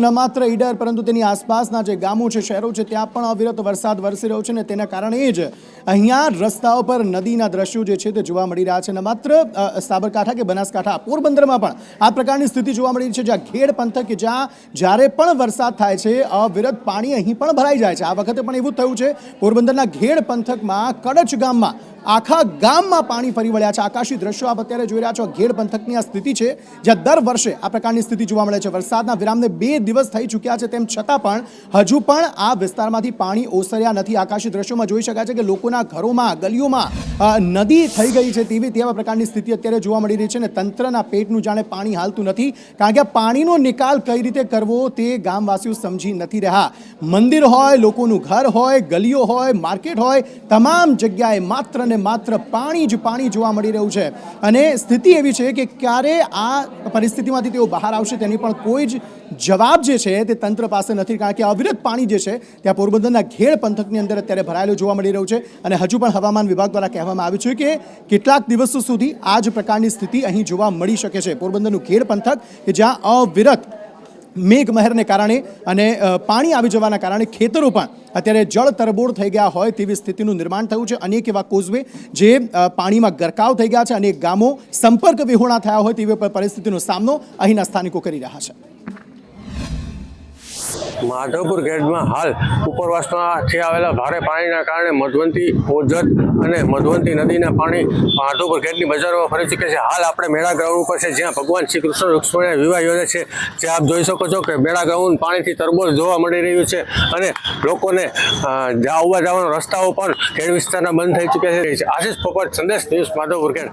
ન માત્ર ઈડર, પરંતુ તેની આસપાસના જે ગામો છે, શહેરો છે, ત્યાં પણ અવિરત વરસાદ વરસી રહ્યો છે ને તેના કારણે જ અહીંયા રસ્તાઓ પર નદીના દ્રશ્યો જે છે તે જોવા મળી રહ્યા છે ન માત્ર સાબરકાંઠા કે બનાસકાંઠા પોરબંદરમાં પણ આ પ્રકારની સ્થિતિ જોવા મળી છે, જ્યાં ઘેડ પંથક જ્યાં જ્યારે પણ વરસાદ થાય છે, અવિરત પાણી અહીં પણ ભરાઈ જાય છે. આ વખતે પણ એવું થયું છે, પોરબંદરના ઘેડ પંથકમાં કડચ ગામમાં આખા ગામમાં પાણી ફરી વળ્યા છે. આકાશી દ્રશ્યો આપ અત્યારે જોઈ રહ્યા છો. ઘેડ પંથકની આ સ્થિતિ છે, જ્યાં દર વર્ષે આ પ્રકારની સ્થિતિ જોવા મળે છે. વરસાદના વિરામને બે દિવસ થઈ ચૂક્યા છે, તેમ છતાં પણ હજુ પણ આ વિસ્તારમાંથી પાણી ઓસર્યા નથી. આકાશી દ્રશ્યોમાં જોઈ શકાય છે કે લોકોના ઘરોમાં, ગલીઓમાં નદી થઈ ગઈ છે તેવી તેવા પ્રકારની સ્થિતિ અત્યારે જોવા મળી રહી છે અને તંત્રના પેટનું જાણે પાણી હાલતું નથી. કારણ કે પાણીનો નિકાલ કઈ રીતે કરવો તે ગામવાસીઓ સમજી નથી રહ્યા. મંદિર હોય, લોકોનું ઘર હોય, ગલીઓ હોય, માર્કેટ હોય, તમામ જગ્યાએ માત્ર ને માત્ર પાણી જ પાણી જોવા મળી રહ્યું છે. અને સ્થિતિ એવી છે કે ક્યારે આ પરિસ્થિતિમાંથી તેઓ બહાર આવશે તેની પણ કોઈ જ જવાબ જે છે તે તંત્ર પાસે નથી. કારણ કે અવિરત પાણી જે છે ત્યાં પોરબંદરના ઘેડ પંથકની અંદર અત્યારે ભરાયેલું જોવા મળી રહ્યું છે. અને હજુ પણ હવામાન વિભાગ દ્વારા કહેવામાં આવ્યું છે કે કેટલાક દિવસો સુધી આ જ પ્રકારની સ્થિતિ અહીં જોવા મળી શકે છે. પોરબંદરનું ઘેડ પંથક કે જ્યાં અવિરત મેઘમહેરને કારણે અને પાણી આવી જવાના કારણે ખેતરો પણ અત્યારે જળ તરબોળ થઈ ગયા હોય તેવી સ્થિતિનું નિર્માણ થયું છે. અનેક એવા કોઝવે જે પાણીમાં ગરકાવ થઈ ગયા છે અનેક ગામો સંપર્ક વિહોણા થયા હોય તેવી પરિસ્થિતિનો સામનો અહીંના સ્થાનિકો કરી રહ્યા છે. માધવપુર ગેટમાં હાલ ઉપરવાસમાંથી આવેલા ભારે પાણીના કારણે મધવંતી ઓજત અને મધવંતી નદીના પાણી માધવપુર ગેટની બજારોમાં ફરી ચૂકે છે. હાલ આપણે મેળા ગ્રાઉન્ડ ઉપર છે, જ્યાં ભગવાન શ્રી કૃષ્ણ રૂક્ષ્મણી વિવાહ યોજે છે. જે આપ જોઈ શકો છો કે મેળા ગ્રાઉન્ડ પાણીથી તરબોળ જોવા મળી રહ્યું છે અને લોકોને આવવા જવાના રસ્તાઓ પણ ખેડ વિસ્તારના બંધ થઈ ચૂક્યા છે. આશીષ પોપટ સંદેશ ન્યૂઝ માધવપુર ગેટ.